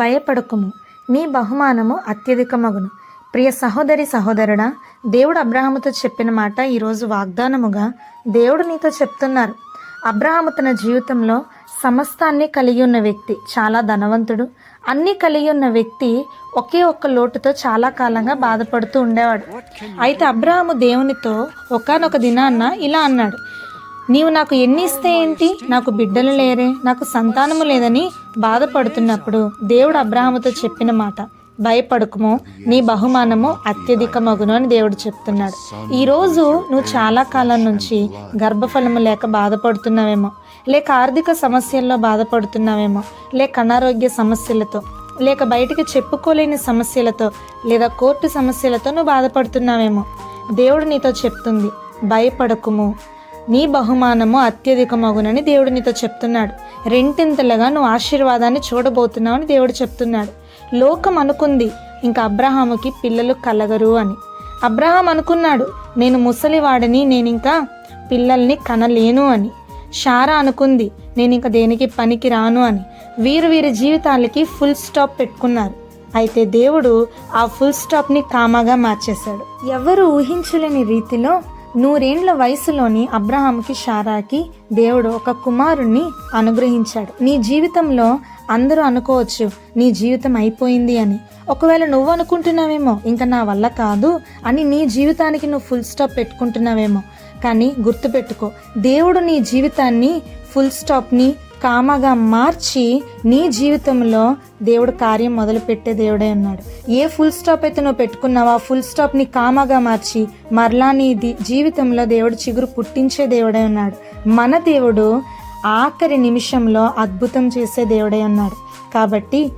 భయపడకుము. నీ బహుమానము అత్యధికమగును. ప్రియ సహోదరి సహోదరుడా దేవుడు అబ్రహాముతో చెప్పిన మాట ఈరోజు వాగ్దానముగా దేవుడు నీతో చెప్తున్నారు. అబ్రహాము తన జీవితంలో సమస్తాన్ని కలిగి ఉన్న వ్యక్తి చాలా ధనవంతుడు. అన్నీ కలిగి ఉన్న వ్యక్తి ఒకే ఒక్క లోటుతో చాలా కాలంగా బాధపడుతూ ఉండేవాడు. అయితే అబ్రహాము దేవునితో ఒకానొక దినాన్న ఇలా అన్నాడు. నీవు నాకు ఎన్ని ఇస్తే ఏంటి? నాకు బిడ్డలు లేరే నాకు సంతానము లేదని బాధపడుతున్నప్పుడు దేవుడు అబ్రాహముతో చెప్పిన మాట భయపడకుము నీ బహుమానము అత్యధికమగును అని దేవుడు చెప్తున్నాడు. ఈరోజు నువ్వు చాలా కాలం నుంచి గర్భఫలము లేక బాధపడుతున్నావేమో లేక ఆర్థిక సమస్యల్లో బాధపడుతున్నావేమో లేక అనారోగ్య సమస్యలతో లేక బయటికి చెప్పుకోలేని సమస్యలతో లేదా కోర్టు సమస్యలతో నువ్వు బాధపడుతున్నావేమో. దేవుడు నీతో చెప్తుంది భయపడకుము నీ బహుమానము అత్యధికమగునని దేవుడు నీతో చెప్తున్నాడు. రెంటింతలుగా నువ్వు ఆశీర్వాదాన్ని చూడబోతున్నావు అని దేవుడు చెప్తున్నాడు. లోకం అనుకుంది ఇంకా అబ్రహాముకి పిల్లలు కలగరు అని. అబ్రహాం అనుకున్నాడు నేను ముసలివాడని నేను ఇంకా పిల్లల్ని కనలేను అని. షారా అనుకుంది నేను ఇంకా దేనికి పనికి రాను అని. వీరు వీరి జీవితాలకి ఫుల్ స్టాప్ పెట్టుకున్నారు. అయితే దేవుడు ఆ ఫుల్ స్టాప్ని కామాగా మార్చేశాడు. ఎవరు ఊహించలేని రీతిలో నూరేండ్ల వయసులోని అబ్రహాంకి షారాకి దేవుడు ఒక కుమారుణ్ణి అనుగ్రహించాడు. నీ జీవితంలో అందరూ అనుకోవచ్చు నీ జీవితం అయిపోయింది అని. ఒకవేళ నువ్వు అనుకుంటున్నావేమో ఇంకా నా వల్ల కాదు అని నీ జీవితానికి నువ్వు ఫుల్ స్టాప్ పెట్టుకుంటున్నావేమో. కానీ గుర్తుపెట్టుకో దేవుడు నీ జీవితాన్ని ఫుల్ స్టాప్ని కామగా మార్చి నీ జీవితంలో దేవుడు కార్యం మొదలుపెట్టే దేవుడే ఉన్నాడు ఏ ఫుల్ స్టాప్ అయితే నువ్వు పెట్టుకున్నావో ఆ ఫుల్ స్టాప్ని కామగా మార్చి మరలా నీ జీవితంలో దేవుడు చిగురు పుట్టించే దేవుడే ఉన్నాడు మన దేవుడు ఆఖరి నిమిషంలో అద్భుతం చేసే దేవుడే ఉన్నాడు కాబట్టి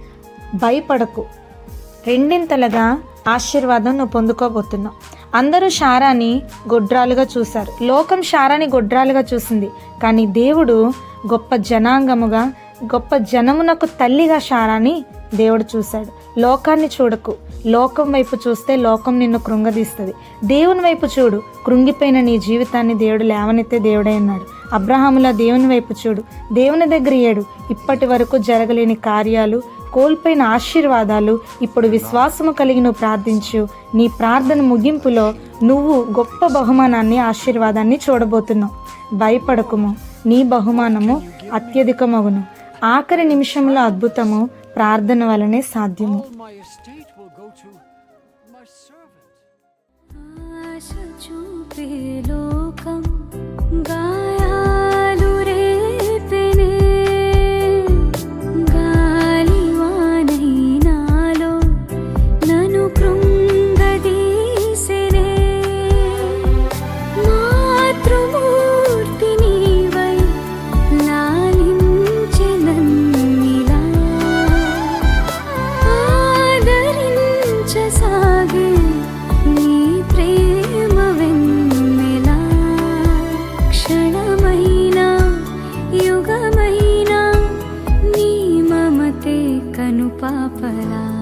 భయపడకు. రెండింతలుగా ఆశీర్వాదం నువ్వు పొందుకోబోతున్నావు. అందరూ శారాని గొడ్రాలుగా చూశారు. లోకం శారాని గొడ్రాలుగా చూసింది. కానీ దేవుడు గొప్ప జనాంగముగా గొప్ప జనమునకు తల్లిగా శారాని దేవుడు చూశాడు. లోకాన్ని చూడకు. లోకం వైపు చూస్తే లోకం నిన్ను కృంగదీస్తుంది. దేవుని వైపు చూడు. కృంగిపోయిన నీ జీవితాన్ని దేవుడు లేవనెత్తే దేవుడే అన్నాడు. అబ్రహాముల దేవుని వైపు చూడు. దేవుని దగ్గర ఏడు. ఇప్పటి వరకు జరగలేని కార్యాలు కోల్పోయిన ఆశీర్వాదాలు ఇప్పుడు విశ్వాసము కలిగి నువ్వు ప్రార్థించు. నీ ప్రార్థన ముగింపులో నువ్వు గొప్ప బహుమానాన్ని ఆశీర్వాదాన్ని చూడబోతున్నావు. భయపడకుము. నీ బహుమానము అత్యధికమగును. ఆఖరి నిమిషంలో అద్భుతము ప్రార్థన వలనే సాధ్యము. All my palabra.